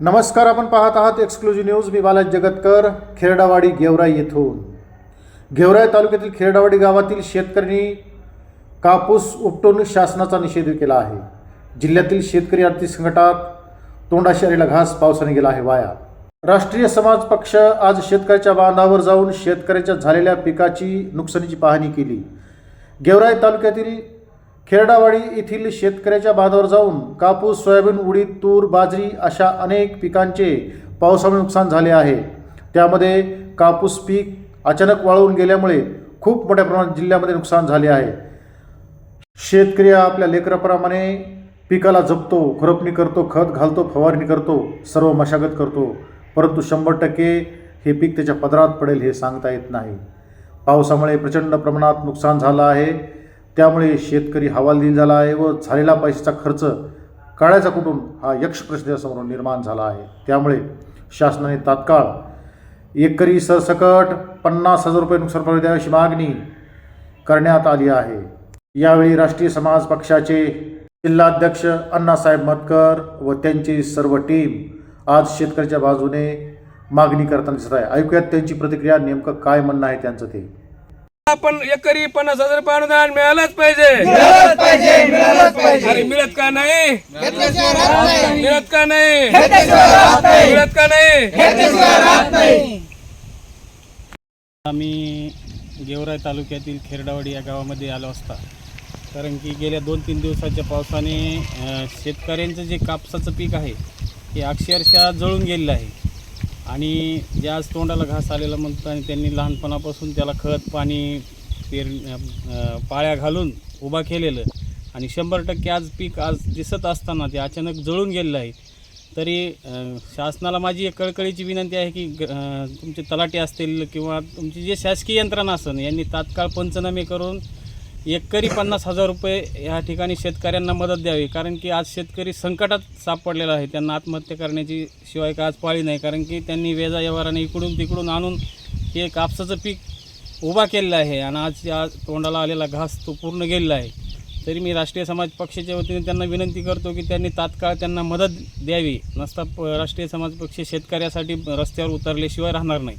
नमस्कार आपण पाहत आहात एक्सक्लुझिव्ह न्यूज मी बालाज जगतकर खेरडावाडी गेवराई येथून. गेवराई तालुक्यातील खेरडावाडी गावातील शेतकऱ्यांनी कापूस उपटून शासनाचा निषेध केला आहे. जिल्ह्यातील शेतकरी आर्थिक संकटात तोंडाशारीला घास पावसाने गेला आहे वाया. राष्ट्रीय समाज पक्ष आज शेतकऱ्याच्या बांधावर जाऊन शेतकऱ्याच्या झालेल्या पिकाची नुकसानीची पाहणी केली. गेवराई तालुक्यातील खेरडावाडी येथील शेतकऱ्याच्या बांधावर जाऊन कापूस सोयाबीन उडीद तूर बाजरी अशा अनेक पिकांचे पावसामुळे नुकसान झाले आहे. त्यामध्ये कापूस पीक अचानक वाळून गेल्यामुळे खूप मोठ्या प्रमाणात जिल्ह्यामध्ये नुकसान झाले आहे. शेतकरी आपल्या लेकराप्रमाणे पिकाला जपतो खुरपणी करतो खत घालतो फवारणी करतो सर्व मशागत करतो. परंतु शंभर टक्के हे पीक त्याच्या पदरात पडेल हे सांगता येत नाही. पावसामुळे प्रचंड प्रमाणात नुकसान झालं आहे. त्यामुळे शेतकरी हवालदिल झाला आहे व झालेला पैशाचा खर्च काढायचा कुठून हा यक्ष प्रश्न निर्माण झाला आहे. त्यामुळे शासनाने तात्काळ एकरी सरसकट पन्नास हजार रुपये नुकसान भरपाई द्यावी अशी मागणी करण्यात आली आहे. यावेळी राष्ट्रीय समाज पक्षाचे जिल्हाध्यक्ष अण्णासाहेब मतकर व त्यांची सर्व टीम आज शेतकऱ्याच्या बाजूने मागणी करताना दिसत आहे. ऐकूयात त्यांची प्रतिक्रिया नेमकं काय म्हणणं आहे त्यांचं ते. आपण एकरी पन्नास हजार रुपये अनुदान मिळालंच पाहिजे. अरे मिळत का नाही? मिळत का नाही? मिळत का नाही? आम्ही गेवराई तालुक्यातील खेरडावाडी या गावामध्ये आलो असता. कारण की गेल्या दोन तीन दिवसाच्या पावसाने शेतकऱ्यांचं जे कापसाचं पीक आहे हे अक्षरशः जळून गेलेलं आहे. आणि जे आज तोंडाला घास आलेला म्हणतो आणि त्यांनी लहानपणापासून त्याला खत पाणी पेर पाळ्या घालून उभा केलेलं. आणि शंभर टक्के आज पीक आज दिसत असताना ते अचानक जळून गेलेलं आहे. तरी शासनाला माझी एक कळकळीची विनंती आहे की ग- तुमचे तलाटे असतील किंवा तुमची जे शासकीय यंत्रणा असेल यांनी तात्काळ पंचनामे करून एकरी पन्नास हजार रुपये ह्या ठिकाणी शेतकऱ्यांना मदत द्यावी. कारण की आज शेतकरी संकटात सापडलेला आहे. त्यांना आत्महत्या करण्याची शिवाय का आज पाळी नाही. कारण की त्यांनी वेजा व्यवहाराने इकडून तिकडून आणून हे कापसाचं पीक उभा केलेलं आहे. आणि आज आज तोंडाला आलेला घास तो पूर्ण गेलेला आहे. तरी मी राष्ट्रीय समाज पक्षाच्या वतीने त्यांना विनंती करतो की त्यांनी तात्काळ त्यांना मदत द्यावी. नसता प- राष्ट्रीय समाज पक्ष शेतकऱ्यासाठी रस्त्यावर उतरल्याशिवाय राहणार नाही.